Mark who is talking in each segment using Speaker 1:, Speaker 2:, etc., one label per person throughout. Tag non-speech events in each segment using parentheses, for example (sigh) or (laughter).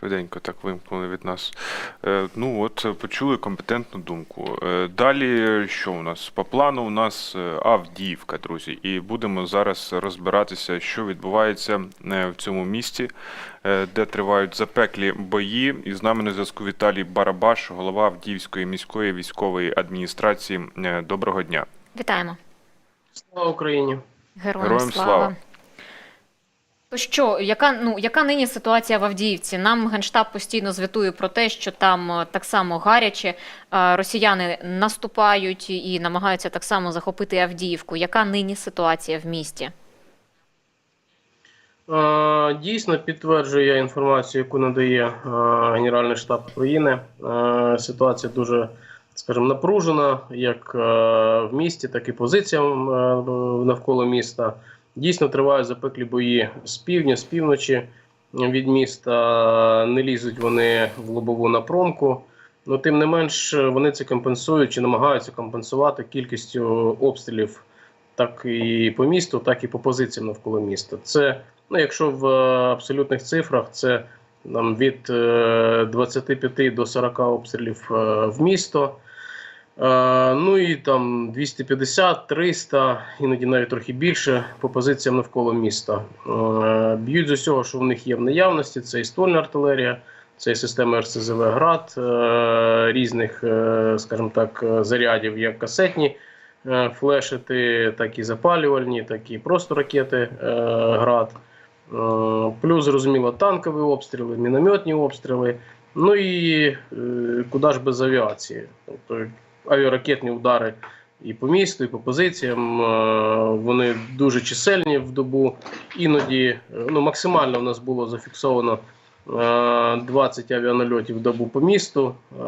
Speaker 1: Швиденько так вимкнули від нас. Е, ну от е, почули компетентну думку. Е, далі що у нас? По плану у нас Авдіївка, друзі, і будемо зараз розбиратися, що відбувається в цьому місті, де тривають запеклі бої. І з нами на зв'язку Віталій Барабаш, голова Авдіївської міської військової адміністрації. Доброго дня.
Speaker 2: Вітаємо.
Speaker 3: Слава Україні!
Speaker 2: Героям,
Speaker 1: Героям
Speaker 2: слава.
Speaker 1: слава.
Speaker 2: То що, яка, ну, яка нині ситуація в Авдіївці? Нам Генштаб постійно звітує про те, що там е, так само гаряче, е, росіяни наступають і намагаються так само захопити Авдіївку. Яка нині ситуація в місті?
Speaker 3: Е, Дійсно підтверджую я інформацію, яку надає Генеральний штаб України. Ситуація дуже, скажімо, напружена, як в місті, так і позиціям навколо міста. Дійсно тривають запеклі бої з півдня, з півночі від міста. Не лізуть вони в лобову напромку. Ну, тим не менш, вони це компенсують чи намагаються компенсувати кількістю обстрілів так і по місту, так і по позиціям навколо міста. Це, ну, якщо в е, абсолютних цифрах, це там, від е, 25 до 40 обстрілів е, в місто. Е, ну і там 250, 300, іноді навіть трохи більше по позиціям навколо міста. Е, б'ють з усього, що в них є в наявності. Це і ствольна артилерія, це і системи РСЗВ град е, різних, скажімо так, зарядів, як касетні флешити, так і запалювальні, так і просто ракети град. Плюс, зрозуміло, танкові обстріли, мінометні обстріли. Ну і куди ж без авіації? Тобто авіаракетні удари і по місту, і по позиціям. е, Вони дуже чисельні в добу. Іноді е, ну, максимально в нас було зафіксовано е, 20 авіанальотів в добу по місту. Е,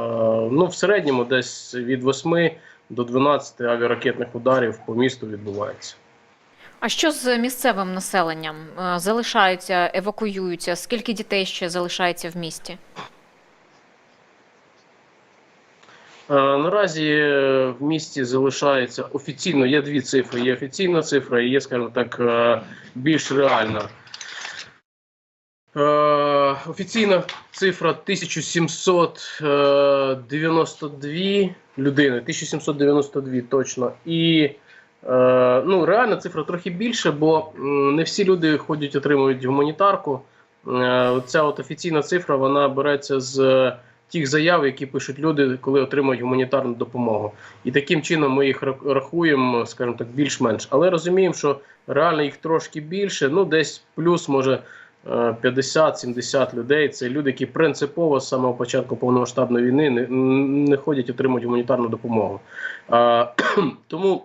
Speaker 3: Ну, в середньому десь від 8 до 12 авіаракетних ударів по місту відбувається.
Speaker 2: А що з місцевим населенням? Е, Залишаються, евакуюються? Скільки дітей ще залишається в місті?
Speaker 3: Е, Наразі е, в місті залишається офіційно, є дві цифри. Є офіційна цифра і є, скажімо так, е, більш реальна. Е, Офіційна цифра 1792 людини, 1792 точно. І е, ну, реальна цифра трохи більше, бо не всі люди ходять, отримують гуманітарку. Е, Ця от офіційна цифра вона береться з тих заяв, які пишуть люди, коли отримують гуманітарну допомогу. І таким чином ми їх рахуємо, скажімо так, більш-менш. Але розуміємо, що реально їх трошки більше, ну десь плюс може. е, 50-70 людей це люди, які принципово з самого початку повномасштабної війни не, не ходять отримують гуманітарну допомогу. А, (clears throat) тому,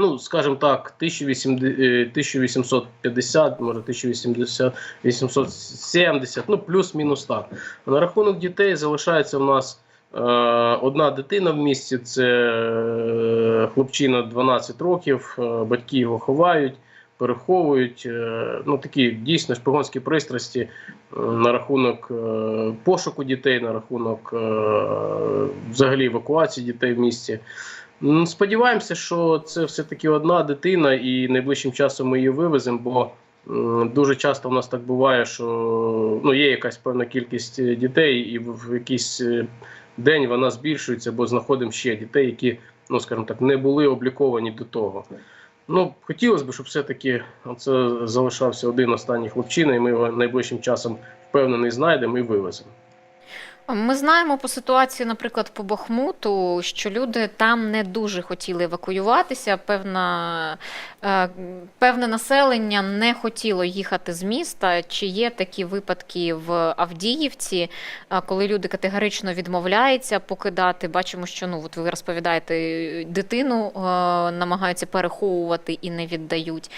Speaker 3: ну скажімо так, 1800, е, 1850, може 1880, 870, ну плюс-мінус так. На рахунок дітей залишається в нас е, одна дитина в місті. Це е, хлопчина 12 років. е, батьки його ховають, переховують. Ну такі дійсно шпигунські пристрасті на рахунок пошуку дітей, на рахунок взагалі евакуації дітей в місті. М, Сподіваємося, що це все-таки одна дитина, і найближчим часом ми її вивеземо, бо дуже часто в нас так буває, що ну, є якась певна кількість е, дітей, і в, в якийсь е, день вона збільшується, бо знаходимо ще дітей, які, ну скажімо так, не були обліковані до того. Ну, хотілося б, щоб все-таки це залишався один останній хлопчина, і ми його найближчим часом впевнений знайдемо і вивеземо.
Speaker 2: Ми знаємо по ситуації, наприклад, по Бахмуту, що люди там не дуже хотіли евакуюватися. Певна, е, певне населення не хотіло їхати з міста. Чи є такі випадки в Авдіївці, е, коли люди категорично відмовляються покидати? Бачимо, що ну от ви розповідаєте, дитину е, намагаються переховувати і не віддають.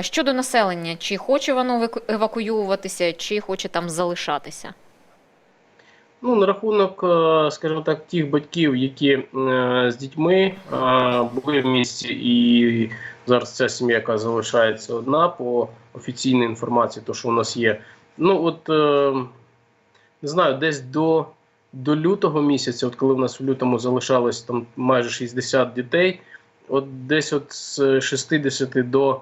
Speaker 2: Щодо населення, чи хоче воно еваку- евакуюватися, чи хоче там залишатися?
Speaker 3: Ну, на рахунок, е, скажімо так, тих батьків, які е, з дітьми е, були в місті, і зараз ця сім'я, яка залишається одна по офіційній інформації, то що у нас є. Ну, от не знаю, десь до, до лютого місяця, от коли в нас в лютому залишалось там майже 60 дітей, от десь от з 60 до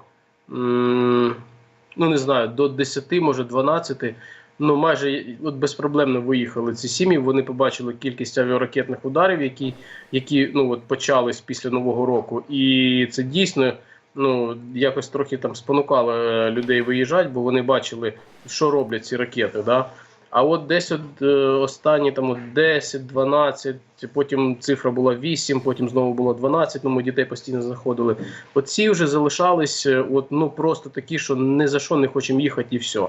Speaker 3: ну не знаю, до 10, може 12 ну майже от безпроблемно виїхали ці сім'ї. Вони побачили кількість авіаракетних ударів, які, які ну от почались після нового року, і це дійсно. Ну, якось трохи там спонукало е, людей виїжджати, бо вони бачили, що роблять ці ракети. Да? А от десь от, е, останні там от 10, 12, потім цифра була 8, потім знову було 12, ну ми дітей постійно знаходили. Оці вже залишались е, от, ну, просто такі, що ні за що не хочемо їхати і все.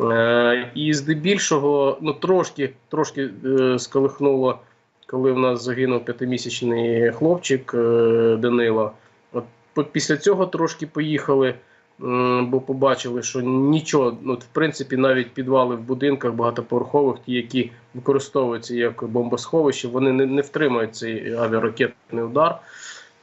Speaker 3: Е, і здебільшого, ну трошки, трошки е, сколихнуло, коли в нас загинув п'ятимісячний хлопчик е, Данило. От після цього трошки поїхали. Бо побачили, що нічого, ну в принципі, навіть підвали в будинках багатоповерхових, ті, які використовуються як бомбосховище, вони не, не втримають цей авіаракетний удар.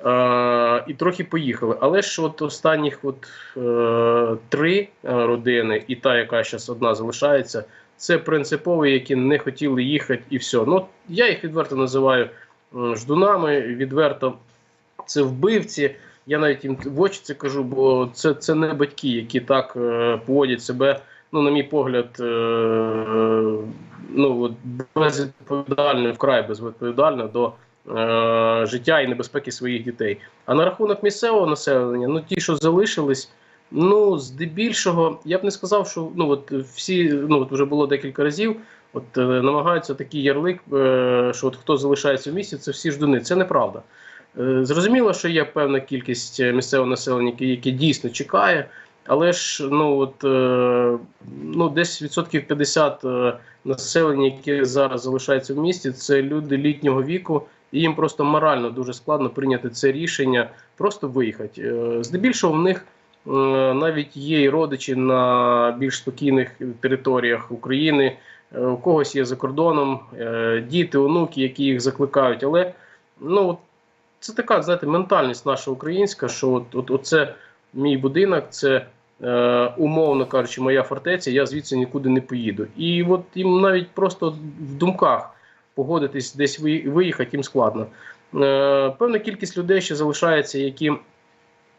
Speaker 3: Е, і трохи поїхали. Але ж от останніх от, е, три е, родини, і та, яка зараз одна залишається, це принципові, які не хотіли їхати, і все. Ну, я їх відверто називаю ждунами, відверто це вбивці. Я навіть їм в очі це кажу, бо це, це не батьки, які так е, поводять себе, ну, на мій погляд, е, ну, безвідповідально, вкрай безвідповідально до е, життя і небезпеки своїх дітей. А на рахунок місцевого населення, ну ті, що залишились, ну здебільшого, я б не сказав, що ну от всі, ну от вже було декілька разів. От е, намагаються такий ярлик, е, що от хто залишається в місті, це всі ждуни. Це неправда. Е, Зрозуміло, що є певна кількість е, місцевого населення, яке, дійсно чекає, але ж ну от е, ну десь відсотків 50 е, населення, яке зараз залишається в місті, це люди літнього віку, і їм просто морально дуже складно прийняти це рішення, просто виїхати. Здебільшого в них навіть є і родичі на більш спокійних територіях України. У когось є за кордоном діти, онуки, які їх закликають. Але ну от це така, знаєте, ментальність наша українська, що от, от, оце мій будинок, це е, умовно кажучи, моя фортеця, я звідси нікуди не поїду. І от їм навіть просто в думках погодитись десь ви- виїхати їм складно. Е, певна кількість людей ще залишається, які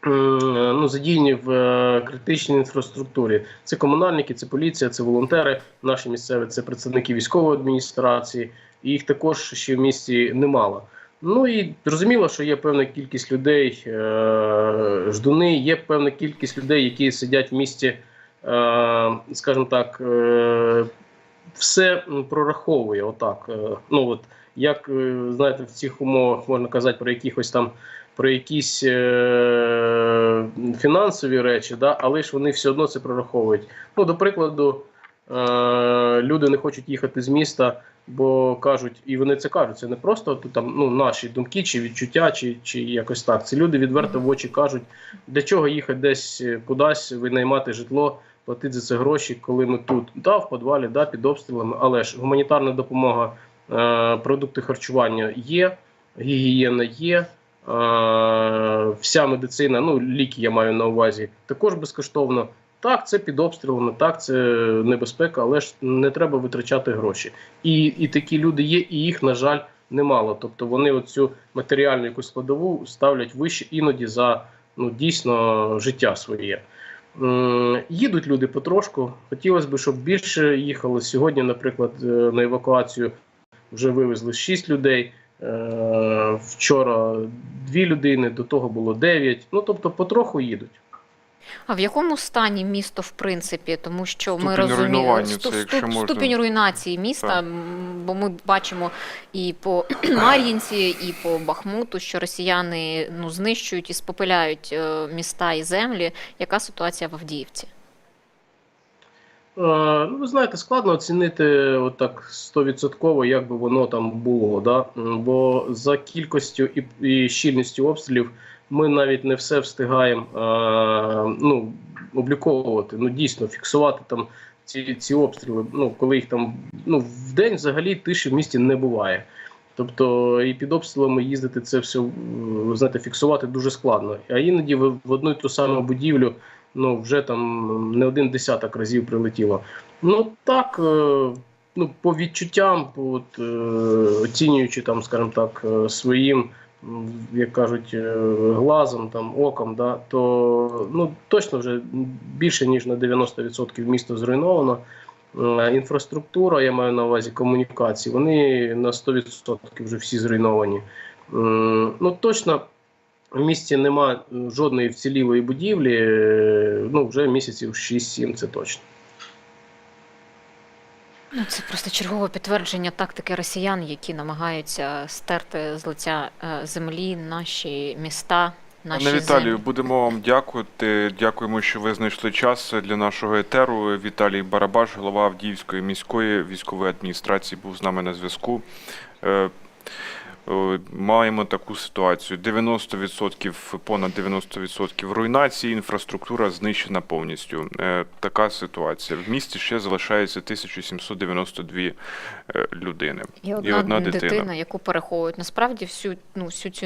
Speaker 3: ну, задіяні в е, критичній інфраструктурі. Це комунальники, це поліція, це волонтери, наші місцеві, це представники військової адміністрації. І їх також ще в місті немало. Ну і зрозуміло, що є певна кількість людей, е, ждуни, є певна кількість людей, які сидять в місті, е, скажімо так, е, все прораховує. Отак. Е, ну от як е, знаєте, в цих умовах можна казати про якихось там про якісь е, фінансові речі, да, але ж вони все одно це прораховують. Ну, до прикладу, люди не хочуть їхати з міста, бо кажуть, і вони це кажуть, це не просто там, ну, наші думки чи відчуття, чи, чи якось так. Це люди відверто в очі кажуть, для чого їхати десь е, кудись, винаймати житло, платити за це гроші, коли ми тут. Да, в підвалі, да, під обстрілами, але ж гуманітарна допомога, е, продукти харчування є, гігієна є. е, Вся медицина, ну ліки я маю на увазі, також безкоштовно. Так, це під обстрілами, так, це небезпека, але ж не треба витрачати гроші. І, і такі люди є, і їх, на жаль, немало. Тобто вони оцю матеріальну якусь складову ставлять вище іноді за ну, дійсно життя своє. Їдуть люди потрошку. Хотілося б, щоб більше їхало. Сьогодні, наприклад, е, на евакуацію вже вивезли 6 людей. Е, Вчора дві людини, до того було 9. Ну тобто, потроху їдуть.
Speaker 2: А в якому стані місто, в принципі, тому що ми розуміємо
Speaker 1: руйнування,
Speaker 2: сту-
Speaker 1: це якщо
Speaker 2: ступ- ступінь руйнації міста,
Speaker 1: Так.
Speaker 2: бо ми бачимо і по (clears throat) Мар'їнці, і по Бахмуту, що росіяни ну знищують і спопиляють е, міста і землі. Яка ситуація в Авдіївці?
Speaker 3: Е, Ну, ви знаєте, складно оцінити отак стовідсотково, як би воно там було. Да? Бо за кількістю і, і щільністю обстрілів ми навіть не все встигаємо е, ну, обліковувати, ну дійсно фіксувати там ці, ці обстріли. Ну, коли їх там ну, в день взагалі тиші в місті не буває. Тобто і під обстрілами їздити це все, е, знаєте, фіксувати дуже складно. А іноді в, в одну й ту саму будівлю ну вже там не один десяток разів прилетіло. Ну так, е, ну по відчуттям, от, оцінюючи там, скажімо так, своїм, як кажуть, е, глазом, там оком, да, то ну точно вже більше ніж на 90% місто зруйновано. е, інфраструктура, я маю на увазі комунікації, вони на 100% вже всі зруйновані. Ну точно в місті нема жодної вцілілої будівлі, е, ну вже місяців 6-7, це точно.
Speaker 2: Ну, це просто чергове підтвердження тактики росіян, які намагаються стерти з лиця е, землі наші міста, наші
Speaker 1: Пане Віталію,
Speaker 2: землі.
Speaker 1: будемо вам дякувати. Дякуємо, що ви знайшли час для нашого етеру. Віталій Барабаш, голова Авдіївської міської військової адміністрації, був з нами на зв'язку. Е, Маємо таку ситуацію: 90%, понад 90% руйнації, інфраструктура знищена повністю. Е, Така ситуація. В місті ще залишається 1792 е, людини.
Speaker 2: І одна,
Speaker 1: одна
Speaker 2: дитина,
Speaker 1: дитина.
Speaker 2: яку переховують. Насправді всю, ну, всю цю